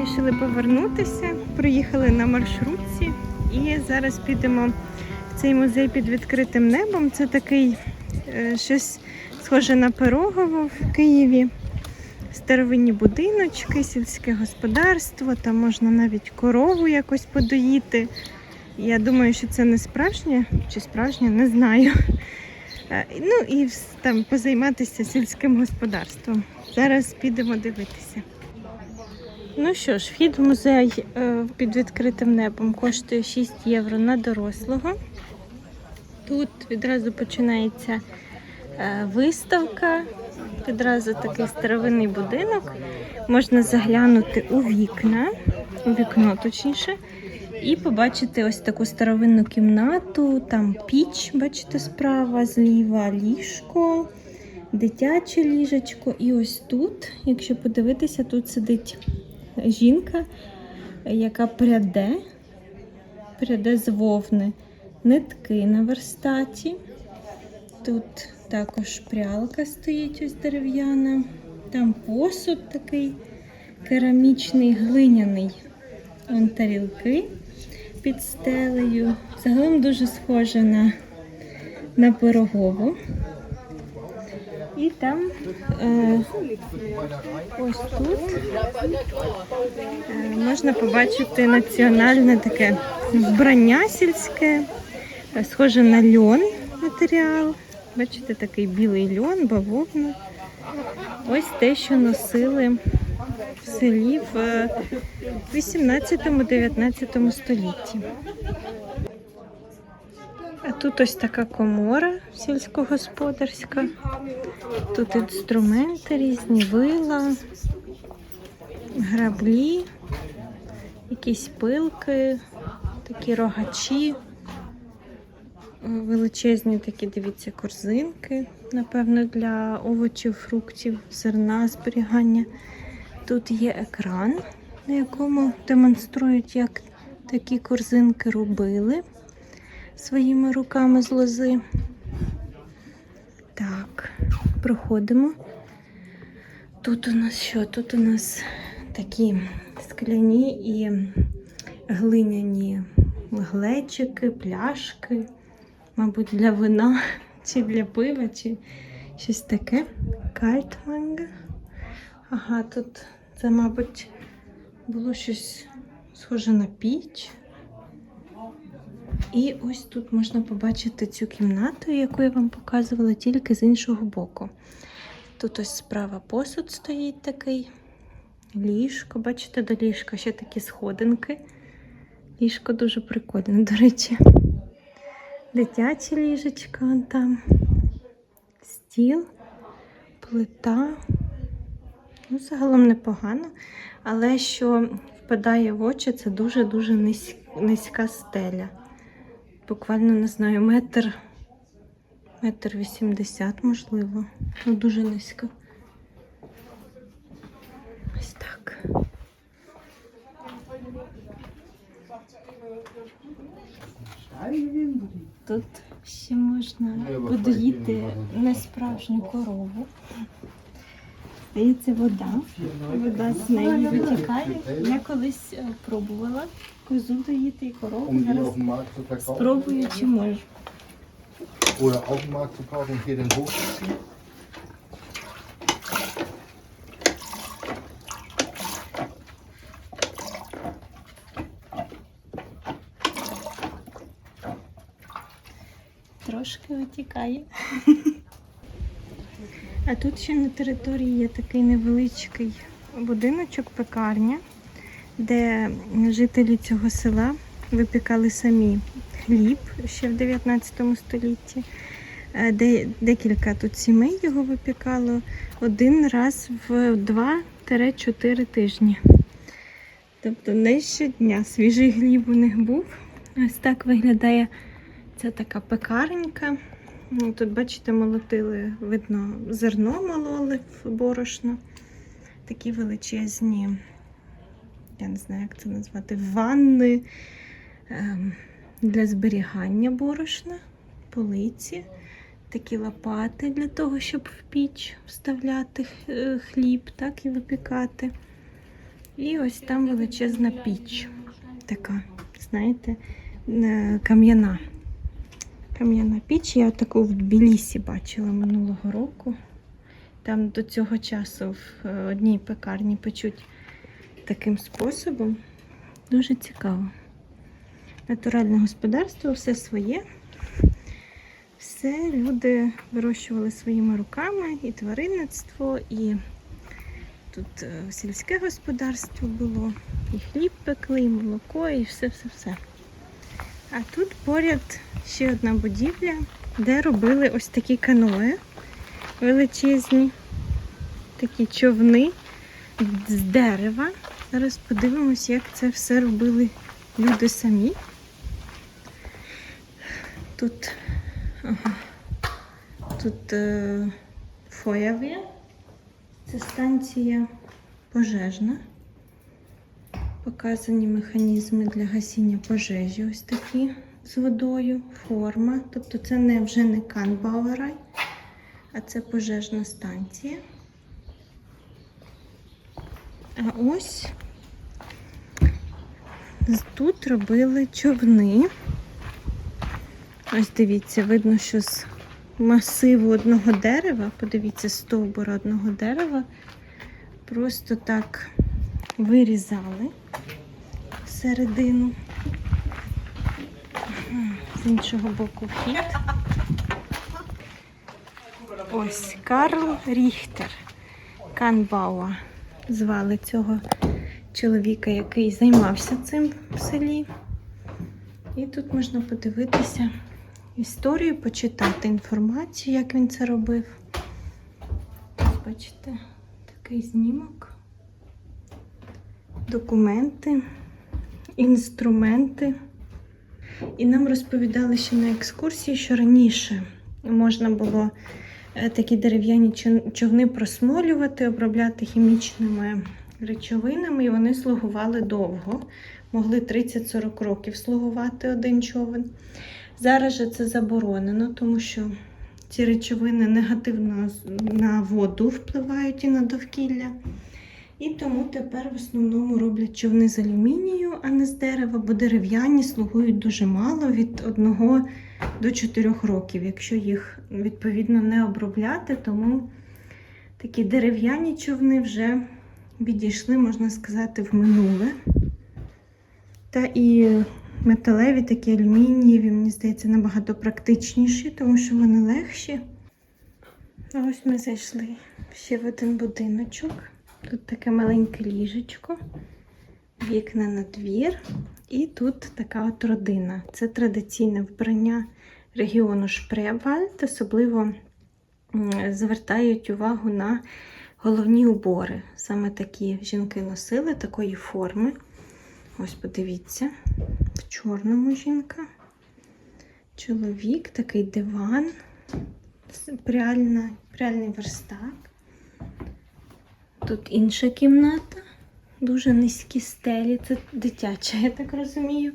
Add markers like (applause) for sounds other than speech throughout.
Вирішили повернутися, приїхали на маршрутці і зараз підемо в цей музей під відкритим небом. Це такий е, щось схоже на Пирогово в Києві. Старовинні будиночки, сільське господарство, там можна навіть корову якось подоїти. Я думаю, що це не справжнє чи справжнє, не знаю. Е, Ну і там позайматися сільським господарством. Зараз підемо дивитися. Ну що ж, вхід в музей е, під відкритим небом коштує 6 євро на дорослого. Тут відразу починається е, виставка, відразу такий старовинний будинок. Можна заглянути у вікна, у вікно точніше, і побачити ось таку старовинну кімнату, там піч, бачите, справа, зліва ліжко, дитяче ліжечко. І ось тут, якщо подивитися, тут сидить жінка, яка пряде, пряде з вовни нитки на верстаті. Тут також прялка стоїть ось дерев'яна. Там посуд такий керамічний, глиняний. Вон тарілки під стелею. Загалом дуже схоже на, на пирогову. І там е, ось тут е, можна побачити національне таке вбрання сільське, е, схоже на льон матеріал. Бачите, такий білий льон, бавовна. Ось те, що носили в селі в е, 18-19 столітті. А тут ось така комора сільськогосподарська. Тут інструменти різні, вила, граблі, якісь пилки, такі рогачі, величезні такі, дивіться, корзинки, напевно, для овочів, фруктів, зерна, зберігання. Тут є екран, на якому демонструють, як такі корзинки робили своїми руками з лози. Так, проходимо. Тут у нас що? Тут у нас такі скляні і глиняні глечики, пляшки, мабуть, для вина, чи для пива, чи щось таке. Кальтманга. Ага, тут це, мабуть, було щось схоже на піч. І ось тут можна побачити цю кімнату, яку я вам показувала, тільки з іншого боку. Тут ось справа посуд стоїть такий. Ліжко, бачите, до ліжка ще такі сходинки. Ліжко дуже прикольне, до речі. Дитяче ліжечко вон там. Стіл, плита. Ну, загалом непогано. Але що впадає в очі, це дуже-дуже низь- низька стеля. Буквально не знаю, метр, метр вісімдесят, можливо. Ну, дуже низько. Ось так. Тут ще можна подоїти несправжню корову. Здається, вода. Вода з неї витікає. Я колись е, пробувала козу доїти і корову. Зараз спробую, чи можу. oder auf dem Markt zu kaufen und hier den Hof. Трошки витікає. (laughs) А тут ще на території є такий невеличкий будиночок, пекарня, де жителі цього села випікали самі хліб ще в 19 столітті. Е, Де, декілька тут сімей його випікало один раз в 2-4 тижні. Тобто не щодня свіжий хліб у них був. Ось так виглядає ця така пекаренька. Ну, Тут, бачите, молотили, видно, зерно мололи в борошно. Такі величезні, я не знаю, як це назвати, ванни ем, для зберігання борошна, полиці, такі лопати для того, щоб в піч вставляти е, хліб, так і випікати. І ось там величезна піч. Така, знаєте, е, кам'яна. Кам'яна піч. Я таку в Тбілісі бачила минулого року. Там до цього часу в е, одній пекарні печуть таким способом. Дуже цікаво. Натуральне господарство, все своє. Все люди вирощували своїми руками, і тваринництво, і тут е, сільське господарство було, і хліб пекли, і молоко, і все-все-все. А тут поряд ще одна будівля, де робили ось такі каное величезні, такі човни з дерева. Зараз подивимось, як це все робили люди самі. Тут, ага, тут е, фоявія. Це станція пожежна. Показані механізми для гасіння пожежі. Ось такі з водою, форма. Тобто це не вже не канбауерай, а це пожежна станція. А ось тут робили човни. Ось дивіться, видно, що з масиву одного дерева, подивіться, стовбура одного дерева, просто так вирізали середину. З іншого боку вхід. Ось Карл Ріхтер. Канбауа звали цього чоловіка, який займався цим в селі. І тут можна подивитися історію, почитати інформацію, як він це робив. Бачите, такий знімок, документи, інструменти. І нам розповідали ще на екскурсії, що раніше можна було е, такі дерев'яні човни просмолювати, обробляти хімічними речовинами, і вони слугували довго. Могли 30-40 років слугувати один човен. Зараз же це заборонено, тому що ці речовини негативно на воду впливають і на довкілля. І тому тепер в основному роблять човни з алюмінію, а не з дерева, бо дерев'яні слугують дуже мало від 1 до 4 років, якщо їх відповідно не обробляти. Тому такі дерев'яні човни вже відійшли, можна сказати, в минуле. Та і металеві, такі алюмінієві, мені здається, набагато практичніші, тому що вони легші. Ось ми зайшли ще в один будиночок. Тут таке маленьке ліжечко, вікна на двір. І тут така от родина. Це традиційне вбрання регіону Шпребальд, особливо звертають увагу на головні убори. Саме такі жінки носили такої форми. Ось подивіться, в чорному жінка. Чоловік, такий диван, пряльна, пряльний верстак. Тут інша кімната, дуже низькі стелі. Це дитяча, я так розумію.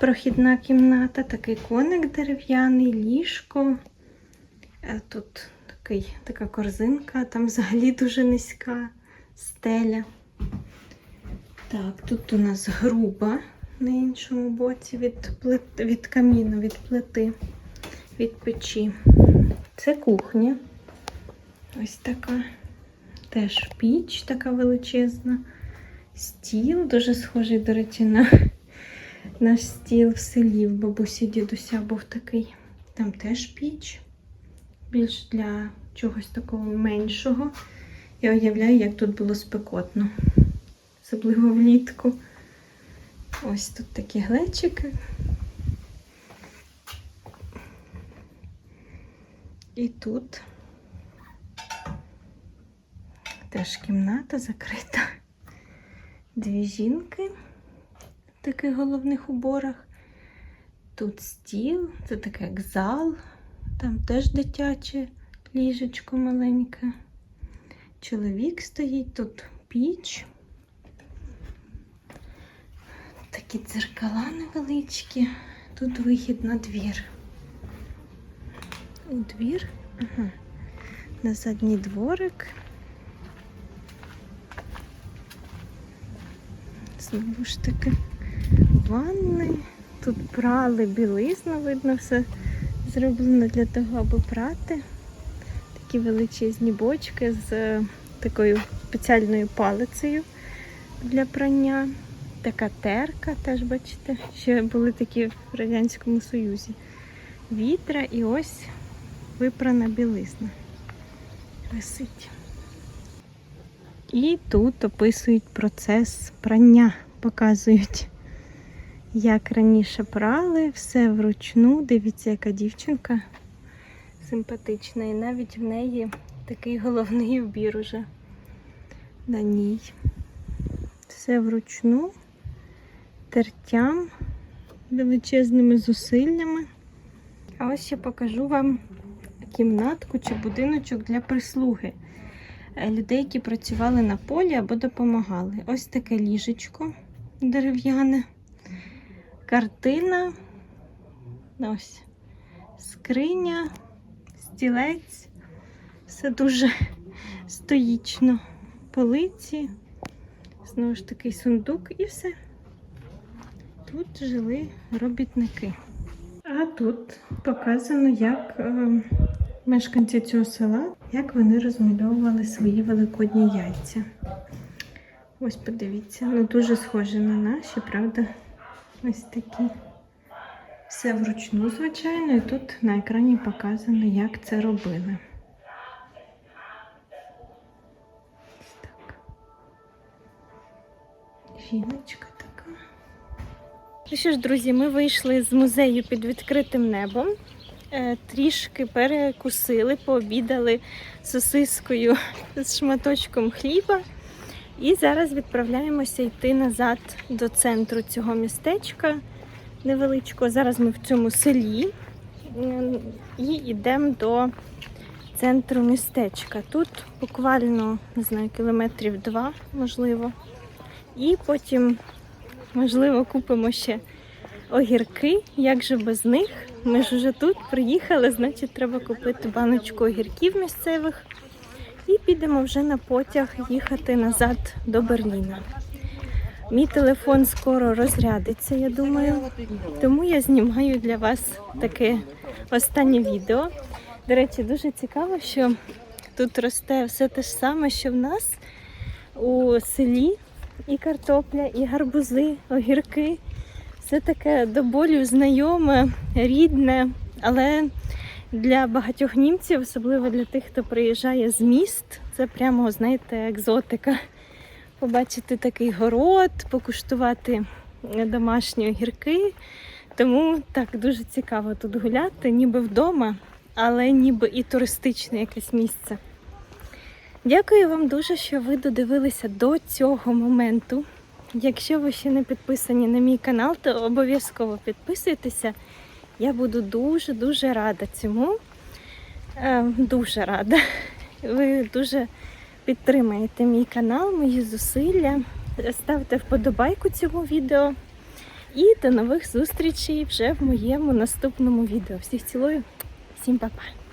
Прохідна кімната, такий коник дерев'яний, ліжко. Е, Тут такий, така корзинка, там взагалі дуже низька стеля. Так, тут у нас груба на іншому боці від, плит, від каміну, від плити, від печі. Це кухня. Ось така. Теж піч така величезна. Стіл, дуже схожий, до речі, на наш стіл в селі в бабусі дідуся був такий. Там теж піч. Більш для чогось такого меншого. Я уявляю, як тут було спекотно особливо влітку. Ось тут такі глечики. І тут теж кімната закрита. Дві жінки в таких головних уборах. Тут стіл, це таке як зал, там теж дитяче ліжечко маленьке. Чоловік стоїть, тут піч. Такі дзеркала невеличкі. Тут вихід на двір. У двір. Ага. На задній дворик. Знову ж ванни. Тут прали білизну, видно, все зроблено для того, аби прати. Такі величезні бочки з е, такою спеціальною палицею для прання. Така терка, теж бачите, ще були такі в Радянському Союзі. Вітра і ось випрана білизна. Висить. І тут описують процес прання, показують, як раніше прали, все вручну. Дивіться, яка дівчинка симпатична. І навіть в неї такий головний убір уже на ній. Все вручну, тертям, величезними зусиллями. А ось ще покажу вам кімнатку чи будиночок для прислуги людей, які працювали на полі або допомагали. Ось таке ліжечко дерев'яне, картина, ось скриня, стілець. Все дуже стоїчно. Полиці, знову ж таки сундук і все. Тут жили робітники. А тут показано, як е, мешканці цього села, як вони розмальовували свої великодні яйця. Ось подивіться, ну дуже схожі на наші, правда? Ось такі. Все вручну, звичайно, і тут на екрані показано, як це робили. Ось так. Жіночка така. Ну що ж, друзі, ми вийшли з музею під відкритим небом. Е, Трішки перекусили, пообідали сосискою з шматочком хліба. І зараз відправляємося йти назад до центру цього містечка невеличкого. Зараз ми в цьому селі і йдемо до центру містечка. Тут буквально не знаю, кілометрів два, можливо. І потім, можливо, купимо ще огірки. Як же без них? Ми ж вже тут приїхали, значить, треба купити баночку огірків місцевих. І підемо вже на потяг їхати назад до Берліна. Мій телефон скоро розрядиться, я думаю. Тому я знімаю для вас таке останнє відео. До речі, дуже цікаво, що тут росте все те ж саме, що в нас у селі. І картопля, і гарбузи, огірки. Все таке до болю знайоме, рідне, але для багатьох німців, особливо для тих, хто приїжджає з міст, це прямо, знаєте, екзотика. Побачити такий город, покуштувати домашні огірки. Тому так дуже цікаво тут гуляти, ніби вдома, але ніби і туристичне якесь місце. Дякую вам дуже, що ви додивилися до цього моменту. Якщо ви ще не підписані на мій канал, то обов'язково підписуйтеся. Я буду дуже-дуже рада цьому. Е, дуже рада. Ви дуже підтримаєте мій канал, мої зусилля. Ставте вподобайку цьому відео. І до нових зустрічей вже в моєму наступному відео. Всіх цілую, всім па-па!